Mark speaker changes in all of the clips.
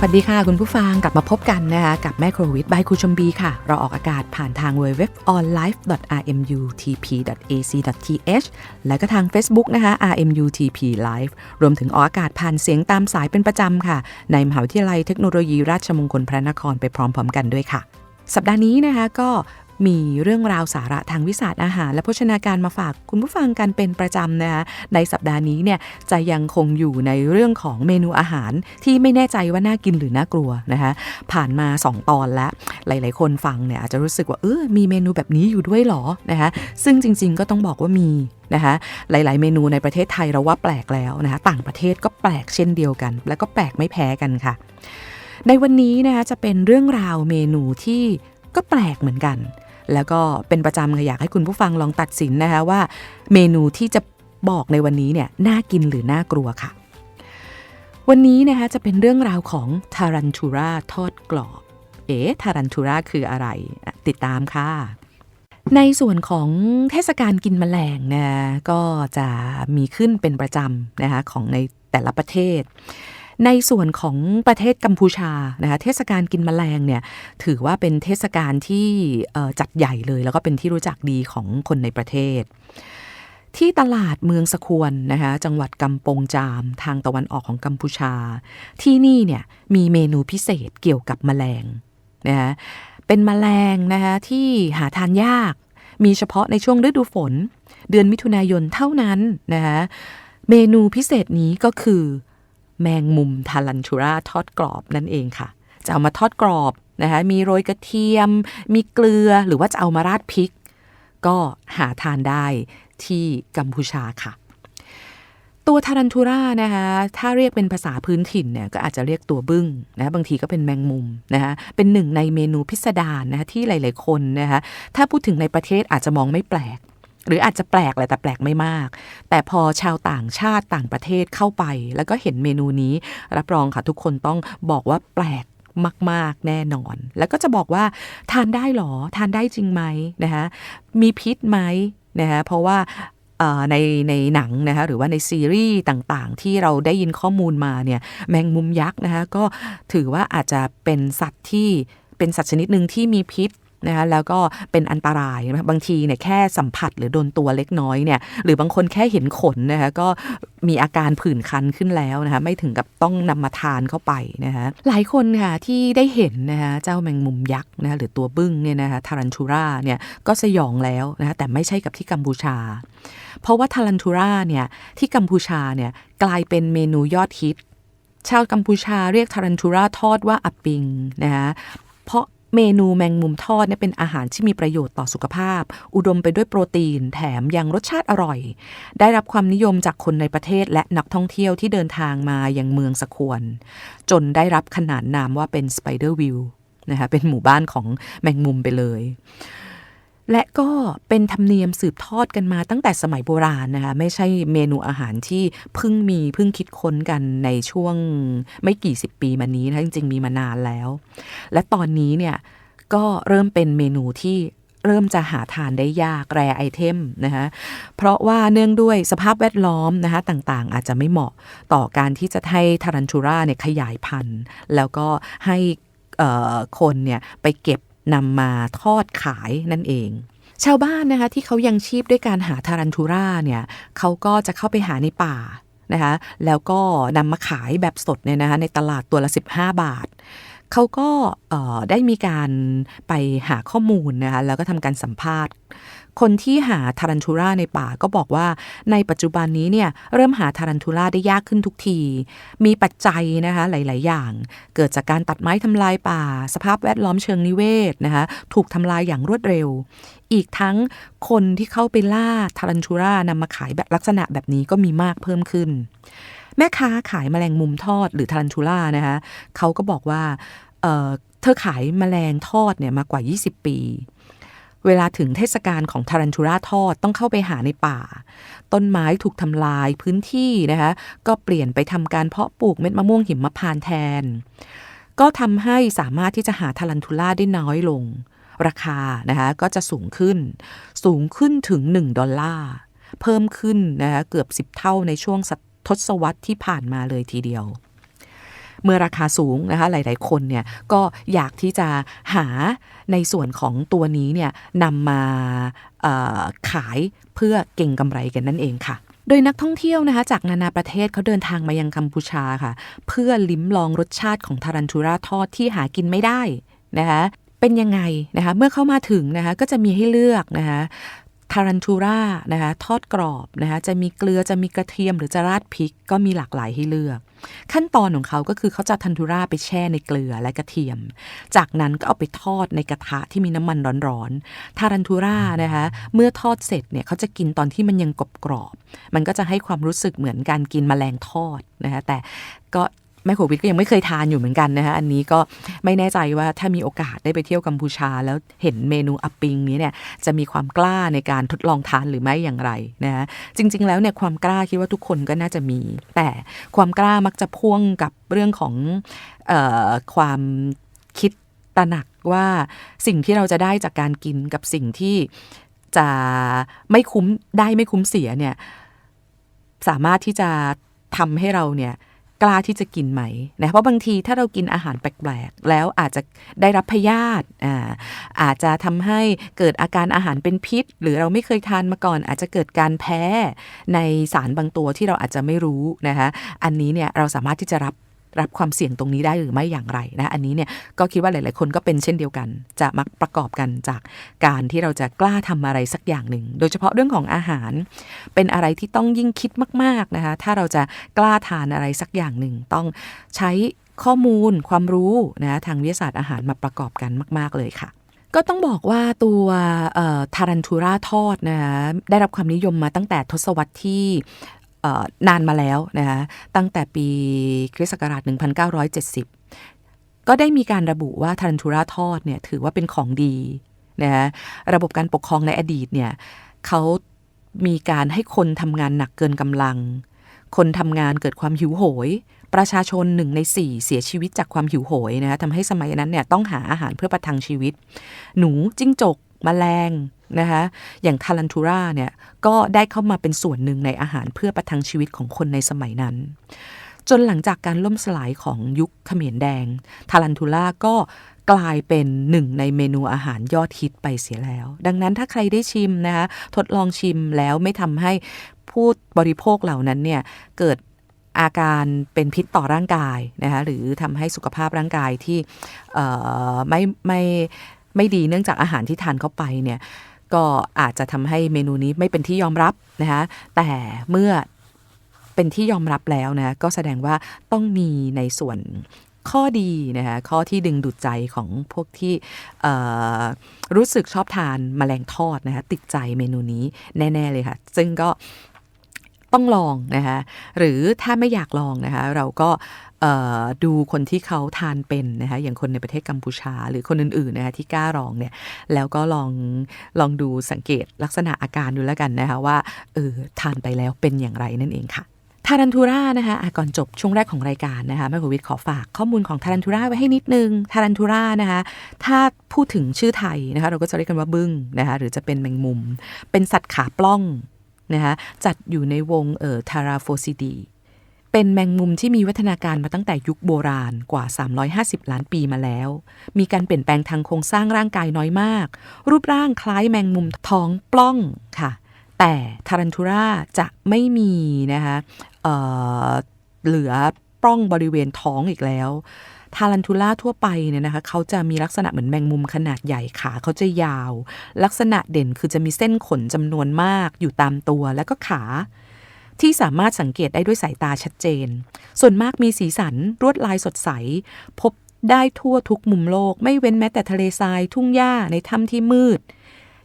Speaker 1: สวัสดีค่ะ คุณผู้ฟังกลับมาพบกันนะคะกับแม่โครวิดบายครูชมบีค่ะ เราออกอากาศผ่านทางเว็บ o n l i f e r m u t p a c t h และก็ทาง Facebook นะคะ RMUTP Live รวมถึงออกอากาศผ่านเสียงตามสายเป็นประจำค่ะ ในมหาวิทยาลัยเทคโนโลยีราชมงคลพระนครไปพร้อมๆกันด้วยค่ะ สัปดาห์นี้นะคะก็ มีเรื่องราวสาระทางวิชาอาหาร และโภชนาการมาฝากคุณผู้ฟังกันเป็นประจำนะคะในสัปดาห์นี้เนี่ยจะยังคงอยู่ในเรื่องของเมนูอาหารที่ไม่แน่ใจว่าน่ากินหรือน่ากลัวนะคะผ่านมา 2 ตอนแล้ว หลาย ๆ คนฟังเนี่ยอาจจะรู้สึกว่าเออมีเมนูแบบนี้อยู่ด้วยหรอนะคะซึ่งจริง ๆ ก็ต้องบอกว่ามีนะคะหลาย ๆ เมนูในประเทศไทยเราว่าแปลกแล้วนะคะต่างประเทศก็แปลกเช่นเดียวกัน และก็แปลกไม่แพ้กันค่ะ ในวันนี้นะคะจะเป็นเรื่องราวเมนูที่ก็แปลกเหมือนกัน แล้วก็เป็นประจำค่ะอยากให้คุณผู้ฟังลองตัดสินนะคะว่า เมนูที่จะบอกในวันนี้เนี่ยน่ากินหรือน่ากลัวค่ะ วันนี้นะคะจะเป็นเรื่องราวของทารันทูราทอดกรอบ เอ๊ทารันทูราคืออะไร ติดตามค่ะในส่วนของเทศกาลกินแมลงนะก็จะมีขึ้นเป็นประจำนะคะของในแต่ละประเทศ ในส่วนของประเทศกัมพูชานะคะเทศกาลกินแมลงเนี่ยถือว่าเป็นเทศกาลที่จัดใหญ่เลย แล้วก็เป็นที่รู้จักดีของคนในประเทศ ที่ตลาดเมืองสะควรนะคะจังหวัดกำปงจามทางตะวันออกของกัมพูชา ที่นี่เนี่ยมีเมนูพิเศษเกี่ยวกับแมลงนะคะเป็นแมลงนะคะที่หาทานยาก มีเฉพาะในช่วงฤดูฝน เดือนมิถุนายนเท่านั้นนะคะเมนูพิเศษนี้ก็คือ แมงมุมทารันทูราทอดกรอบนั่นเองค่ะ จะเอามาทอดกรอบนะคะมีโรยกระเทียม มีเกลือหรือว่าจะเอามาราดพริก ก็หาทานได้ที่กัมพูชาค่ะ ตัวทารันทูรานะคะถ้าเรียกเป็นภาษาพื้นถิ่นเนี่ยก็อาจจะเรียกตัวบึ้งนะบางทีก็เป็นแมงมุมนะคะเป็นหนึ่งในเมนูพิสดารนะคะที่หลาย ๆ คนนะคะถ้าพูดถึงในประเทศอาจจะมองไม่แปลก หรืออาจจะแปลกแหละแต่แปลกไม่มาก แต่พอชาวต่างชาติต่างประเทศเข้าไป แล้วก็เห็นเมนูนี้ รับรองค่ะทุกคนต้องบอกว่าแปลกมาก ๆ แน่นอน แล้วก็จะบอกว่าทานได้หรอ ทานได้จริงไหมนะคะมีพิษไหมนะคะเพราะว่าในในหนังนะคะหรือว่าในซีรีส์ต่างๆ ที่เราได้ยินข้อมูลมาเนี่ยแมงมุมยักษ์นะคะก็ถือว่าอาจจะเป็นสัตว์ที่เป็นสัตว์ชนิดหนึ่งที่มีพิษ นะคะแล้วก็เป็นอันตรายนะบางทีเนี่ยแค่สัมผัสหรือโดนตัวเล็กน้อยเนี่ยหรือบางคนแค่เห็นขนนะคะก็มีอาการผื่นคันขึ้นแล้วนะคะไม่ถึงกับต้องนำมาทานเข้าไปนะคะหลายคนค่ะที่ได้เห็นนะคะเจ้าแมงมุมยักษ์นะคะหรือตัวบึ้งเนี่ยนะคะทารันทูราเนี่ยก็สยองแล้วนะคะแต่ไม่ใช่กับที่กัมพูชา เพราะว่าทารันทูราเนี่ยที่กัมพูชาเนี่ยกลายเป็นเมนูยอดฮิต ชาวกัมพูชาเรียกทารันทูราทอดว่าอับปิงนะคะเพราะ เมนูแมงมุมทอดเนี่ยเป็นอาหารที่มีประโยชน์ต่อสุขภาพ อุดมไปด้วยโปรตีน แถมยังรสชาติอร่อย ได้รับความนิยมจากคนในประเทศและนักท่องเที่ยวที่เดินทางมายังเมืองสควร จนได้รับขนานนามว่าเป็นสไปเดอร์วิวนะคะเป็นหมู่บ้านของแมงมุมไปเลย และก็เป็นธรรมเนียมสืบทอดกันมาตั้งแต่สมัยโบราณนะคะไม่ใช่เมนูอาหารที่เพิ่งมีเพิ่งคิดค้นกันในช่วงไม่กี่สิบปีมานี้นะจริง ๆ มีมานานแล้ว และตอนนี้เนี่ยก็เริ่มเป็นเมนูที่เริ่มจะหาทานได้ยากแรไอเทมนะคะเพราะว่าเนื่องด้วยสภาพแวดล้อมนะคะต่างๆ อาจจะไม่เหมาะต่อการที่จะให้ทารันทูราเนี่ยขยายพันธุ์ แล้วก็ให้คนเนี่ยไปเก็บ นำมาทอดขายนั่นเอง ชาวบ้านนะคะที่เขายังชีพด้วยการหาทารันทูราเนี่ยเขาก็จะเข้าไปหาในป่านะคะแล้วก็นำมาขายแบบสดเนี่ยนะคะในตลาดตัวละ 15 บาทเขาก็เอ่อได้มีการไปหาข้อมูลนะคะแล้วก็ทำการสัมภาษณ์ คนที่หาทารันทูราในป่าก็บอกว่าในปัจจุบันนี้เนี่ยเริ่มหาทารันทูราได้ยากขึ้นทุกที มีปัจจัยนะคะหลาย ๆ อย่าง เกิดจากการตัดไม้ทำลายป่า สภาพแวดล้อมเชิงนิเวศนะคะถูกทำลายอย่างรวดเร็ว อีกทั้งคนที่เข้าไปล่าทารันทูรานำมาขายแบบลักษณะแบบนี้ก็มีมากเพิ่มขึ้น แม่ค้าขายแมลงมุมทอดหรือทารันทูล่านะคะเขาก็บอกว่าเเธอขายแมลงทอดเนี่ยมากว่า 20 ปี เวลาถึงเทศกาลของทารันทูราทอดต้องเข้าไปหาในป่า ต้นไม้ถูกทำลายพื้นที่นะคะก็เปลี่ยนไปทำการเพาะปลูกเม็ดมะม่วงหิมพานต์แทน ก็ทำให้สามารถที่จะหาทารันทูล่าได้น้อยลง ราคานะคะก็จะสูงขึ้น สูงขึ้นถึง 1 ดอลลาร์เพิ่มขึ้นนะคะเกือบ 10 เท่าในช่วงทศวรรษที่ผ่านมาเลยทีเดียว เมื่อราคาสูงนะคะหลาย ๆ คนเนี่ยก็อยากที่จะหาในส่วนของตัวนี้เนี่ยนำมาขายเพื่อเก่งกำไรกันนั่นเองค่ะโดยนักท่องเที่ยวนะคะจากนานาประเทศเขาเดินทางมายังกัมพูชาค่ะ เพื่อลิ้มลองรสชาติของทารันทูราทอดที่หากินไม่ได้นะคะเป็นยังไงนะคะเมื่อเข้ามาถึงนะคะก็จะมีให้เลือกนะคะ ทารันทูรานะคะทอดกรอบนะคะจะมีเกลือจะมีกระเทียมหรือจะราดพริกก็มีหลากหลายให้เลือก ขั้นตอนของเขาก็คือเขาจะทันทูราไปแช่ในเกลือและกระเทียม จากนั้นก็เอาไปทอดในกระทะที่มีน้ำมันร้อนๆทารันทูรานะคะเมื่อทอดเสร็จเนี่ยเขาจะกินตอนที่มันยังกรอบๆมันก็จะให้ความรู้สึกเหมือนการกินแมลงทอดนะคะแต่ก็ แม่โควิดก็ยังไม่เคยทานอยู่เหมือนกันนะคะอันนี้ก็ไม่แน่ใจว่าถ้ามีโอกาสได้ไปเที่ยวกัมพูชา แล้วเห็นเมนูอัปปิงนี้เนี่ยจะมีความกล้าในการทดลองทานหรือไม่อย่างไรนะคะจริง ๆ แล้วเนี่ยความกล้าคิดว่าทุกคนก็น่าจะมี แต่ความกล้ามักจะพ่วงกับเรื่องของออความคิดตระหนักว่าสิ่งที่เราจะได้จากการกินกับสิ่งที่จะไม่คุ้มได้ไม่คุ้มเสียเนี่ยสามารถที่จะทำให้เราเนี่ย กล้าที่จะกินไหมนะเพราะบางทีถ้าเรากินอาหารแปลกๆ แล้วอาจจะได้รับพยาธิอ่าอาจจะทำให้เกิดอาการอาหารเป็นพิษ หรือเราไม่เคยทานมาก่อน อาจจะเกิดการแพ้ในสารบางตัวที่เราอาจจะไม่รู้นะคะอันนี้เนี่ยเราสามารถที่จะรับ รับความเสี่ยงตรงนี้ได้หรือไม่อย่างไรนะอันนี้เนี่ยก็คิดว่าหลาย ๆ คนก็เป็นเช่นเดียวกัน จะมักประกอบกันจากการที่เราจะกล้าทำอะไรสักอย่างหนึ่ง โดยเฉพาะเรื่องของอาหาร เป็นอะไรที่ต้องยิ่งคิดมาก ๆ นะคะถ้าเราจะกล้าทานอะไรสักอย่างหนึ่ง ต้องใช้ข้อมูลความรู้นะทางวิทยาศาสตร์อาหารมาประกอบกันมาก ๆ เลยค่ะก็ต้องบอกว่าตัวทารันทูราทอดนะคะได้รับความนิยมมาตั้งแต่ทศวรรษที่ นานมาแล้วนะคะตั้งแต่ปีคริสต์ศักราช 1970 ก็ได้มีการระบุว่าทันทูราทอดเนี่ยถือว่าเป็นของดีนะะระบบการปกครองในอดีตเนี่ยเขามีการให้คนทำงานหนักเกินกำลัง คนทำงานเกิดความหิวโหย ประชาชนหนึ่งในสี่เสียชีวิตจากความหิวโหยนะคะทำให้สมัยนั้นเนี่ยต้องหาอาหารเพื่อประทังชีวิต หนูจิ้งจกแมลง นะคะอย่างทารันทูราเนี่ยก็ได้เข้ามาเป็นส่วนหนึ่งในอาหารเพื่อประทังชีวิตของคนในสมัยนั้น จนหลังจากการล่มสลายของยุคเขมรแดง ทารันทูล่าก็กลายเป็นหนึ่งในเมนูอาหารยอดฮิตไปเสียแล้ว ดังนั้นถ้าใครได้ชิมนะคะทดลองชิมแล้วไม่ทำให้ผู้บริโภคเหล่านั้นเนี่ยเกิดอาการเป็นพิษต่อร่างกายนะคะหรือทำให้สุขภาพร่างกายที่ไม่ไม่ไม่ดีเนื่องจากอาหารที่ทานเข้าไปเนี่ย ก็อาจจะทำให้เมนูนี้ไม่เป็นที่ยอมรับนะคะแต่เมื่อเป็นที่ยอมรับแล้วนะก็แสดงว่าต้องมีในส่วนข้อดีนะคะข้อที่ดึงดูดใจของพวกที่รู้สึกชอบทานมแมลงทอดนะคะติดใจเมนูนี้แน่ ๆ เลยค่ะ ซึ่งก็ต้องลองนะคะหรือถ้าไม่อยากลองนะคะเราก็ ดูคนที่เขาทานเป็นนะคะอย่างคนในประเทศกัมพูชา หรือคนอื่นๆนะคะที่กล้าลองเนี่ยแล้วก็ลองลองดูสังเกตลักษณะอาการดูแล้วกันนะคะว่าเออทานไปแล้วเป็นอย่างไรนั่นเองค่ะทารันทูรานะคะก่อนจบช่วงแรกของรายการนะคะแม่กวิทย์ขอฝากข้อมูลของทารันทูราไว้ให้นิดนึงทารันทูรานะคะถ้าพูดถึงชื่อไทยนะคะเราก็จะเรียกกันว่าบึ้งนะคะหรือจะเป็นแมงมุม เป็นสัตว์ขาปล้องนะคะจัดอยู่ในวงเอ่อทาราโฟซิดี เป็นแมงมุมที่มีวัฒนาการมาตั้งแต่ยุคโบราณกว่า 350 ล้านปีมาแล้ว มีการเปลี่ยนแปลงทางโครงสร้างร่างกายน้อยมาก รูปร่างคล้ายแมงมุมท้องปล้องค่ะ แต่ทารันทูราจะไม่มีนะคะเเหลือปล้องบริเวณท้องอีกแล้วทารันทูล่าทั่วไปเนี่ยนะคะเขาจะมีลักษณะเหมือนแมงมุมขนาดใหญ่ขาเขาจะยาว ลักษณะเด่นคือจะมีเส้นขนจำนวนมากอยู่ตามตัวและก็ขา ที่สามารถสังเกตได้ด้วยสายตาชัดเจน ส่วนมากมีสีสันรวดลายสดใส พบได้ทั่วทุกมุมโลก ไม่เว้นแม้แต่ทะเลทราย ทุ่งหญ้าในถ้ำที่มืด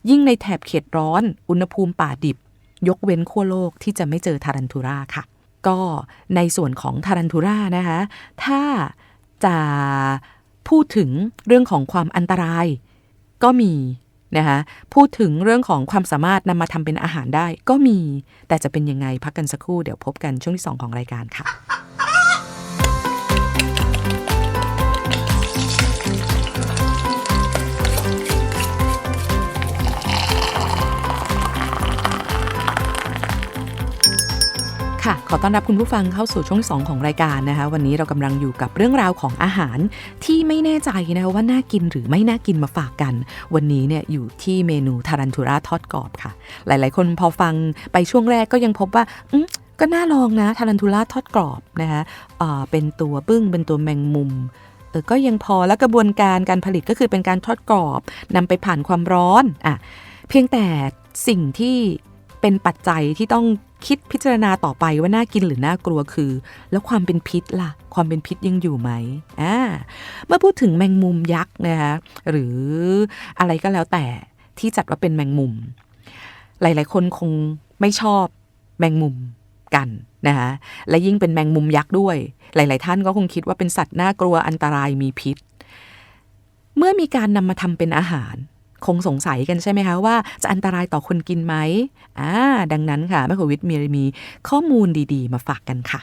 Speaker 1: ยิ่งในแถบเขตร้อน อุณหภูมิป่าดิบ ยกเว้นขั้วโลกที่จะไม่เจอทารันทูราค่ะ ก็ในส่วนของทารันทูรานะคะ ถ้าจะพูดถึงเรื่องของความอันตราย ก็มี นะคะพูดถึงเรื่องของความสามารถนำมาทำเป็นอาหารได้ก็มี แต่จะเป็นยังไงพักกันสักครู่เดี๋ยวพบกันช่วงที่ 2 ของรายการค่ะ ค่ะ ขอต้อนรับคุณผู้ฟังเข้าสู่ช่วงที่2ของรายการนะคะ วันนี้เรากำลังอยู่กับเรื่องราวของอาหารที่ไม่แน่ใจนะคะว่าน่ากินหรือไม่น่ากินมาฝากกัน วันนี้เนี่ยอยู่ที่เมนูทารันทูราทอดกรอบค่ะ หลาย ๆ คนพอฟังไปช่วงแรกก็ยังพบว่าก็น่าลองนะทารันทูราทอดกรอบนะคะเเป็นตัวบึ้งเป็นตัวแมงมุมเออก็ยังพอและกระบวนการการผลิตก็คือเป็นการทอดกรอบนำไปผ่านความร้อนอะเพียงแต่สิ่งที่ เป็นปัจจัยที่ต้องคิดพิจารณาต่อไปว่าน่ากินหรือน่ากลัวคือ แล้วความเป็นพิษล่ะ ความเป็นพิษยังอยู่ไหมอ่าเมื่อพูดถึงแมงมุมยักษ์นะคะหรืออะไรก็แล้วแต่ที่จัดว่าเป็นแมงมุม หลาย ๆ คนคงไม่ชอบแมงมุมกันนะคะและยิ่งเป็นแมงมุมยักษ์ด้วย หลาย ๆ ท่านก็คงคิดว่าเป็นสัตว์น่ากลัวอันตรายมีพิษ เมื่อมีการนำมาทำเป็นอาหาร คงสงสัยกันใช่ไหมคะว่าจะอันตรายต่อคนกินไหมอ่าดังนั้นค่ะแม่โควิดมีมีข้อมูลดีๆ มาฝากกันค่ะ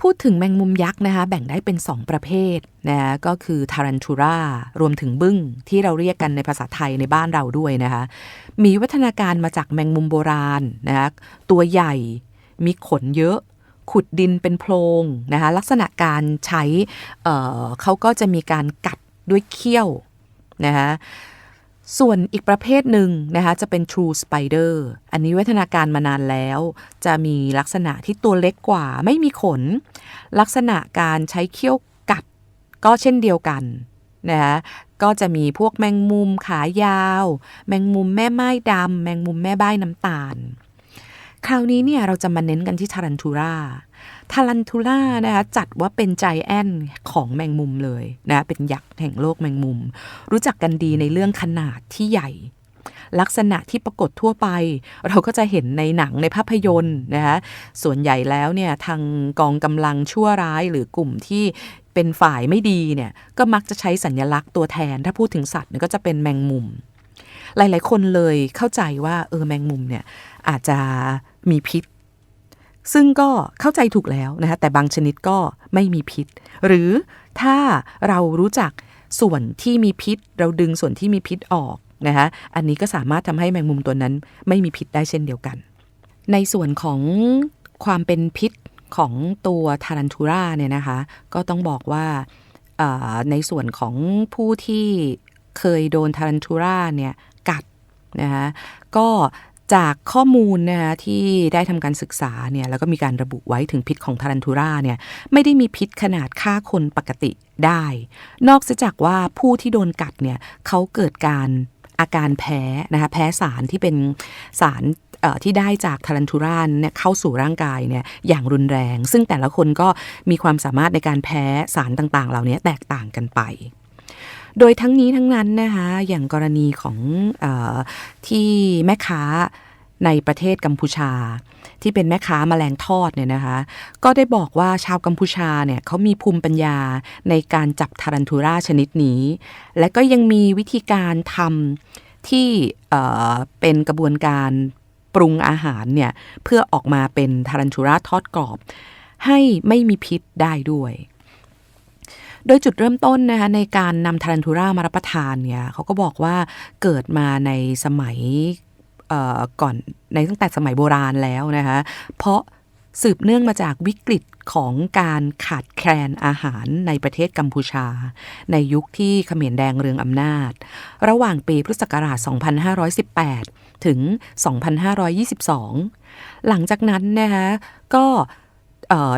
Speaker 1: พูดถึงแมงมุมยักษ์นะคะแบ่งได้เป็น 2 ประเภทนะคะก็คือทารันทูรารวมถึงบึ้งที่เราเรียกกันในภาษาไทยในบ้านเราด้วยนะคะมีวัฒนาการมาจากแมงมุมโบราณนะคะตัวใหญ่มีขนเยอะ ขุดดินเป็นโพรงนะคะลักษณะการใช้เเขาก็จะมีการกัดด้วยเขี้ยว นะคะส่วนอีกประเภทหนึ่งนะคะจะเป็น True Spider อันนี้วัฒนาการมานานแล้ว จะมีลักษณะที่ตัวเล็กกว่าไม่มีขน ลักษณะการใช้เขี้ยวกัดก็เช่นเดียวกันนะคะก็จะมีพวกแมงมุมขายาว แมงมุมแม่ไม้ดำแมงมุมแม่ใบ้น้ำตาล คราวนี้เนี่ยเราจะมาเน้นกันที่ทารันทูรา ทารันทูรานะคะจัดว่าเป็นใจแอนของแมงมุมเลยนะเป็นยักษ์แห่งโลกแมงมุม รู้จักกันดีในเรื่องขนาดที่ใหญ่ ลักษณะที่ปรากฏทั่วไป เราก็จะเห็นในหนังในภาพยนตร์นะคะส่วนใหญ่แล้วเนี่ยทางกองกำลังชั่วร้ายหรือกลุ่มที่เป็นฝ่ายไม่ดีเนี่ยก็มักจะใช้สัญลักษณ์ตัวแทน ถ้าพูดถึงสัตว์เนี่ยก็จะเป็นแมงมุม หลาย ๆ คนเลยเข้าใจว่าเออแมงมุมเนี่ยอาจจะมีพิษ ซึ่งก็เข้าใจถูกแล้วนะคะแต่บางชนิดก็ไม่มีพิษ หรือถ้าเรารู้จักส่วนที่มีพิษ เราดึงส่วนที่มีพิษออกนะคะอันนี้ก็สามารถทำให้แมงมุมตัวนั้นไม่มีพิษได้เช่นเดียวกัน ในส่วนของความเป็นพิษของตัวทารันทูราเนี่ยนะคะก็ต้องบอกว่าในส่วนของผู้ที่เคยโดนทารันทูราเนี่ยกัดนะคะก็ จากข้อมูลนะคะที่ได้ทำการศึกษาเนี่ยแล้วก็มีการระบุไว้ถึงพิษของทารันทูราเนี่ยไม่ได้มีพิษขนาดฆ่าคนปกติได้ นอกจากว่าผู้ที่โดนกัดเนี่ยเขาเกิดการอาการแพ้นะคะแพ้สารที่เป็นสารที่ได้จากทารันทูราเนี่ยเข้าสู่ร่างกายเนี่ยอย่างรุนแรง ซึ่งแต่ละคนก็มีความสามารถในการแพ้สารต่างๆ เหล่านี้แตกต่างกันไป โดยทั้งนี้ทั้งนั้นนะคะอย่างกรณีของออที่แม่ค้าในประเทศกัมพูชา ที่เป็นแม่ค้าแมลงทอดเนี่ยนะคะ ก็ได้บอกว่าชาวกัมพูชาเนี่ยเขามีภูมิปัญญาในการจับทารันทูราชนิดนี้ และก็ยังมีวิธีการทำที่เเป็นกระบวนการปรุงอาหารเนี่ยเพื่อออกมาเป็นทารันทูราทอดกรอบ ให้ไม่มีพิษได้ด้วย โดยจุดเริ่มต้นนะคะในการนำทารันทูรามารับประทานเนี่ยเขาก็บอกว่าเกิดมาในสมัยก่อนในตั้งแต่สมัยโบราณแล้วนะคะเพราะสืบเนื่องมาจากวิกฤตของการขาดแคลนอาหารในประเทศกัมพูชา ในยุคที่เขมรแดงเรืองอำนาจ ระหว่างปีพุทธศักราช 2518 ถึง 2522 หลังจากนั้นนะคะก็เ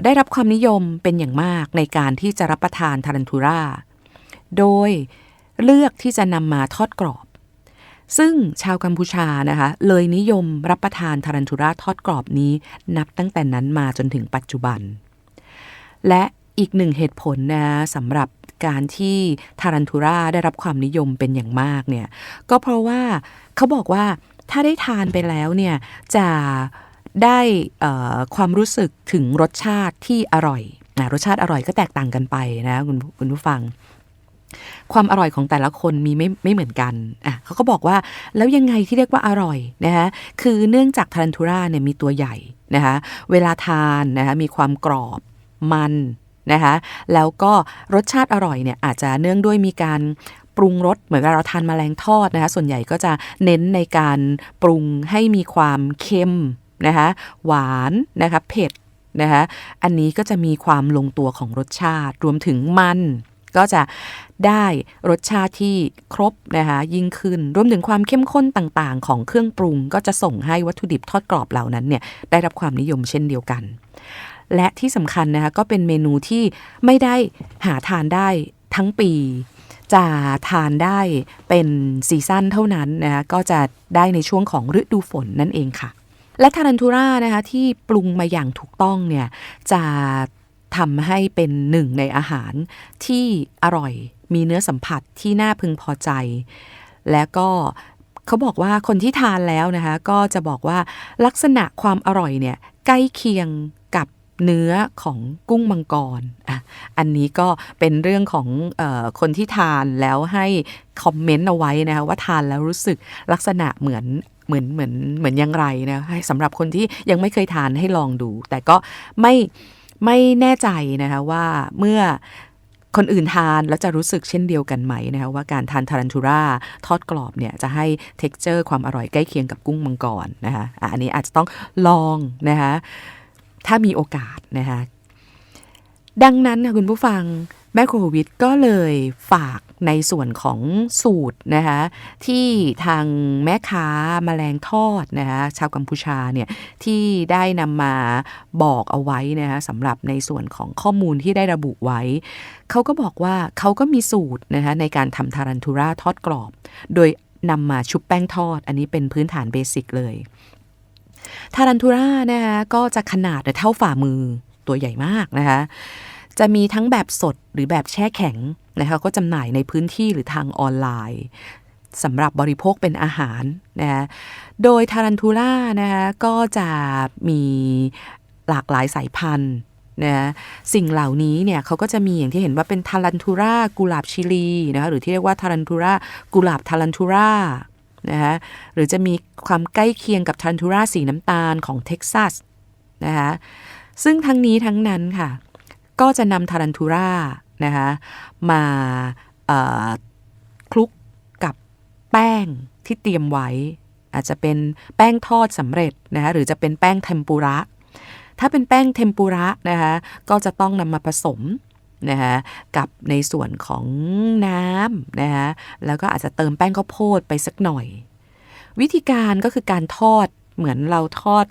Speaker 1: ได้รับความนิยมเป็นอย่างมากในการที่จะรับประทานทารันทูราโดยเลือกที่จะนำมาทอดกรอบ ซึ่งชาวกัมพูชานะคะเลยนิยมรับประทานทารันทูราทอดกรอบนี้นับตั้งแต่นั้นมาจนถึงปัจจุบัน และอีกหนึ่งเหตุผลนะสำหรับการที่ทารันทูราได้รับความนิยมเป็นอย่างมากเนี่ยก็เพราะว่าเขาบอกว่าถ้าได้ทานไปแล้วเนี่ยจะ ได้ความรู้สึกถึงรสชาติที่อร่อยนะรสชาติอร่อยก็แตกต่างกันไปนะคุณคุณผู้ฟัง ความอร่อยของแต่ละคนมีไม่ไม่เหมือนกันอะเขาก็บอกว่าแล้วยังไงที่เรียกว่าอร่อยนะคะคือเนื่องจากทารันทูราเนี่ยมีตัวใหญ่นะคะเวลาทานนะคะมีความกรอบมันนะคะแล้วก็รสชาติอร่อยเนี่ยอาจจะเนื่องด้วยมีการปรุงรสเหมือนเวลาเราทานแมลงทอดนะคะส่วนใหญ่ก็จะเน้นในการปรุงให้มีความเค็ม นะคะหวานนะคะเผ็ดนะคะอันนี้ก็จะมีความลงตัวของรสชาติรวมถึงมันก็จะได้รสชาติที่ครบนะคะยิ่งขึ้น รวมถึงความเข้มข้นต่างๆ ของเครื่องปรุง ก็จะส่งให้วัตถุดิบทอดกรอบเหล่านั้นเนี่ยได้รับความนิยมเช่นเดียวกัน และที่สำคัญนะคะก็เป็นเมนูที่ไม่ได้หาทานได้ทั้งปี จะทานได้เป็นซีซั่นเท่านั้นนะคะก็จะได้ในช่วงของฤดูฝนนั่นเองค่ะ และทารันทูรานะคะที่ปรุงมาอย่างถูกต้องเนี่ยจะทำให้เป็นหนึ่งในอาหารที่อร่อยมีเนื้อสัมผัสที่น่าพึงพอใจ และก็เขาบอกว่าคนที่ทานแล้วนะคะก็จะบอกว่าลักษณะความอร่อยเนี่ยใกล้เคียงกับเนื้อของกุ้งมังกรอะอันนี้ก็เป็นเรื่องของออคนที่ทานแล้วให้คอมเมนต์เอาไว้นะคะว่าทานแล้วรู้สึกลักษณะเหมือน เหมือนเหมือนเหมือนยังไรนะสำหรับคนที่ยังไม่เคยทานให้ลองดู แต่ก็ไม่ไม่แน่ใจนะคะว่าเมื่อคนอื่นทานแล้วจะรู้สึกเช่นเดียวกันไหมนะคะว่าการทานทารันทูราทอดกรอบเนี่ยจะให้เท็กเจอร์ความอร่อยใกล้เคียงกับกุ้งมังกรนะคะอะอันนี้อาจจะต้องลองนะคะถ้ามีโอกาสนะคะดังนั้นนะคุณผู้ฟัง แม่โควิดก็เลยฝากในส่วนของสูตรนะคะที่ทางแม่ค้ามาแมลงทอดนะคะชาวกัมพูชาเนี่ยที่ได้นำมาบอกเอาไว้นะคะสำหรับในส่วนของข้อมูลที่ได้ระบุไว้ เขาก็บอกว่าเขาก็มีสูตรนะคะในการทำทารันทูราทอดกรอบ โดยนำมาชุบแป้งทอด อันนี้เป็นพื้นฐานเบสิกเลยทารันทูรานะคะก็จะขนาดเท่าฝ่ามือตัวใหญ่มากนะคะ จะมีทั้งแบบสดหรือแบบแช่แข็งนะคะก็จำหน่ายในพื้นที่หรือทางออนไลน์สำหรับบริโภคเป็นอาหารนะคะโดยทารันทูล่านะคะก็จะมีหลากหลายสายพันธุ์นะสิ่งเหล่านี้เนี่ยเขาก็จะมีอย่างที่เห็นว่าเป็นทารันทูรากุหลาบชิลีนะคะหรือที่เรียกว่าทารันทูรากุหลาบทารันทูรานะคะหรือจะมีความใกล้เคียงกับทารันทูราสีน้ำตาลของเท็กซัสนะคะซึ่งทั้งนี้ทั้งนั้นค่ะ ก็จะนำทารันทูรานะคะมาคลุกกับแป้งที่เตรียมไว้ อาจจะเป็นแป้งทอดสำเร็จนะคะหรือจะเป็นแป้งเทมปุระ ถ้าเป็นแป้งเทมปุระนะคะก็จะต้องนำมาผสมนะคะกับในส่วนของน้ำนะคะแล้วก็อาจจะเติมแป้งข้าวโพดไปสักหน่อย วิธีการก็คือการทอดเหมือนเราทอด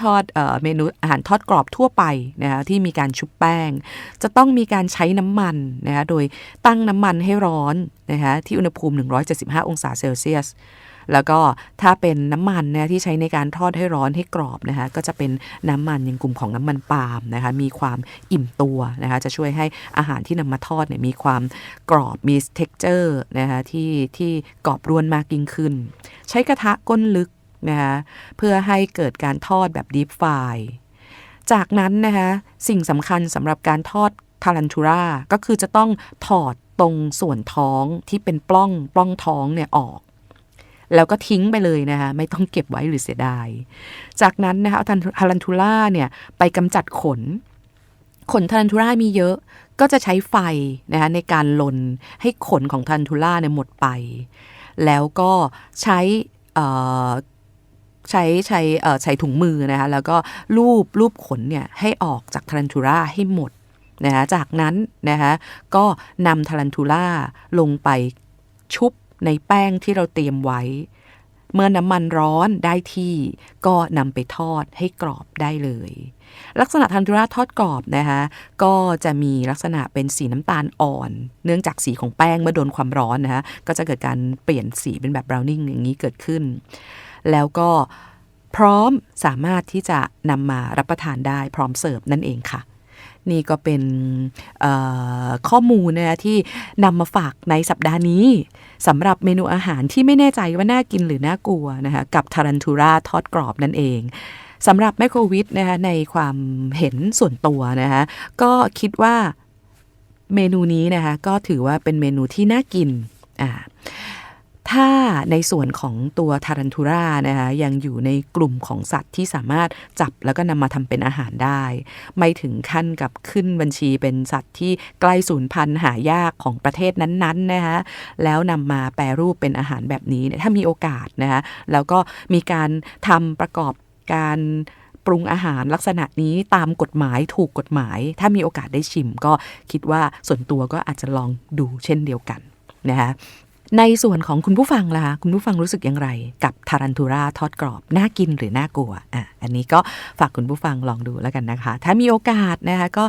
Speaker 1: ทอดเออเมนูอาหารทอดกรอบทั่วไปนะคะที่มีการชุบแป้ง จะต้องมีการใช้น้ำมันนะคะโดยตั้งน้ำมันให้ร้อนนะคะที่อุณหภูมิ 175 องศาเซลเซียส แล้วก็ถ้าเป็นน้ำมันนะที่ใช้ในการทอดให้ร้อนให้กรอบนะคะก็จะเป็นน้ำมันอย่างกลุ่มของน้ำมันปาล์มนะคะมีความอิ่มตัวนะคะจะช่วยให้อาหารที่นำมาทอดเนี่ยมีความกรอบมี t e x t อร์นะคะที่ที่กรอบร่วนมากยิ่งขึ้น ใช้กระทะก้นลึก นะคะเพื่อให้เกิดการทอดแบบดีฟไฟจากนั้นนะคะสิ่งสำคัญสำหรับการทอดทารันทูราก็คือจะต้องถอดตรงส่วนท้องที่เป็นปล้องปล้องท้องเนี่ยออก แล้วก็ทิ้งไปเลยนะคะไม่ต้องเก็บไว้หรือเสียดาย จากนั้นนะคะเอาทารันทูล่าเนี่ยไปกำจัดขน ขนทารันทูล่ามีเยอะก็จะใช้ไฟนะคะในการลนให้ขนของทารันทูล่าเนี่ยหมดไป แล้วก็ใช้ ใช้ใช้ใช้ถุงมือนะคะแล้วก็รูปรูปขนเนี่ยให้ออกจากทารันทูล่าให้หมดนะคะจากนั้นนะคะก็นำทารันทูล่าลงไปชุบในแป้งที่เราเตรียมไว้ เมื่อน้ำมันร้อนได้ที่ก็นำไปทอดให้กรอบได้เลย ลักษณะทันทูราทอดกรอบนะคะก็จะมีลักษณะเป็นสีน้ำตาลอ่อน เนื่องจากสีของแป้งเมื่อโดนความร้อนนะคะก็จะเกิดการเปลี่ยนสีเป็นแบบบราวนิ่งอย่างนี้เกิดขึ้น แล้วก็พร้อมสามารถที่จะนำมารับประทานได้พร้อมเสิร์ฟนั่นเองค่ะ นี่ก็เป็นข้อมูลนะที่นำมาฝากในสัปดาห์นี้สำหรับเมนูอาหารที่ไม่แน่ใจว่าน่ากินหรือน่ากลัวนะคะกับทารันทูราทอดกรอบนั่นเองสำหรับแมคโครวิทนะคะในความเห็นส่วนตัวนะคะก็คิดว่าเมนูนี้นะคะก็ถือว่าเป็นเมนูที่น่ากินอ่า ถ้าในส่วนของตัวทารันทูรานะคะยังอยู่ในกลุ่มของสัตว์ที่สามารถจับแล้วก็นำมาทำเป็นอาหารได้ ไม่ถึงขั้นกับขึ้นบัญชีเป็นสัตว์ที่ใกล้สูญพันธุ์หายากของประเทศนั้นๆนะคะแล้วนำมาแปรรูปเป็นอาหารแบบนี้ถ้ามีโอกาสนะคะแล้วก็มีการทำประกอบการปรุงอาหารลักษณะนี้ตามกฎหมายถูกกฎหมาย ถ้ามีโอกาสได้ชิมก็คิดว่าส่วนตัวก็อาจจะลองดูเช่นเดียวกันนะคะ ในส่วนของคุณผู้ฟังล่ะคะคุณผู้ฟังรู้สึกอย่างไร กับทารันทูราทอดกรอบ น่ากินหรือน่ากลัวอะอันนี้ก็ฝากคุณผู้ฟังลองดูแล้วกันนะคะ ถ้ามีโอกาสนะคะก็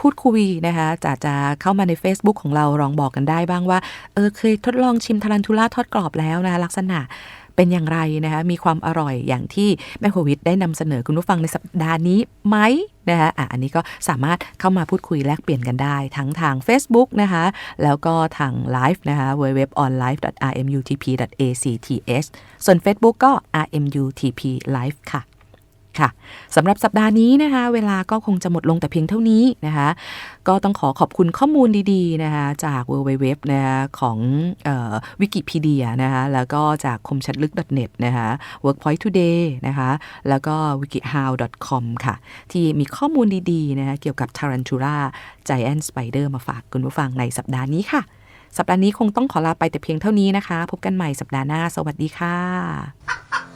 Speaker 1: พูดคุยนะคะจะจะเข้ามาใน Facebook ของเราลองบอกกันได้บ้างว่าเออเคยทดลองชิมทารันทูล่าทอดกรอบแล้วนะคะลักษณะ เป็นอย่างไรนะคะมีความอร่อยอย่างที่แม่โควิดได้นำเสนอคุณผู้ฟังในสัปดาห์นี้ไหมนะคะอะอันนี้ก็สามารถเข้ามาพูดคุยแลกเปลี่ยนกันได้ ทั้งทาง Facebook นะคะแล้วก็ทางไลฟ์นะคะ www.onlive.rmutp.ac.th ส่วน Facebook ก็ rmutp live ค่ะ ค่ะสำหรับสัปดาห์นี้นะคะ เวลาก็คงจะหมดลงแต่เพียงเท่านี้นะคะ ก็ต้องขอขอบคุณข้อมูลดีๆนะคะจาก w w w นะคะของวิกิพีเดียนะคะแล้วก็จากคมชัดลึก .net นะคะ workpoint today นะคะแล้วก็ wikihow.com ค่ะ ที่มีข้อมูลดีๆนะคะเกี่ยวกับ tarantula giant spider มาฝากคุณผู้ฟังในสัปดาห์นี้ค่ะ สัปดาห์นี้คงต้องขอลาไปแต่เพียงเท่านี้นะคะ พบกันใหม่สัปดาห์หน้า สวัสดีค่ะ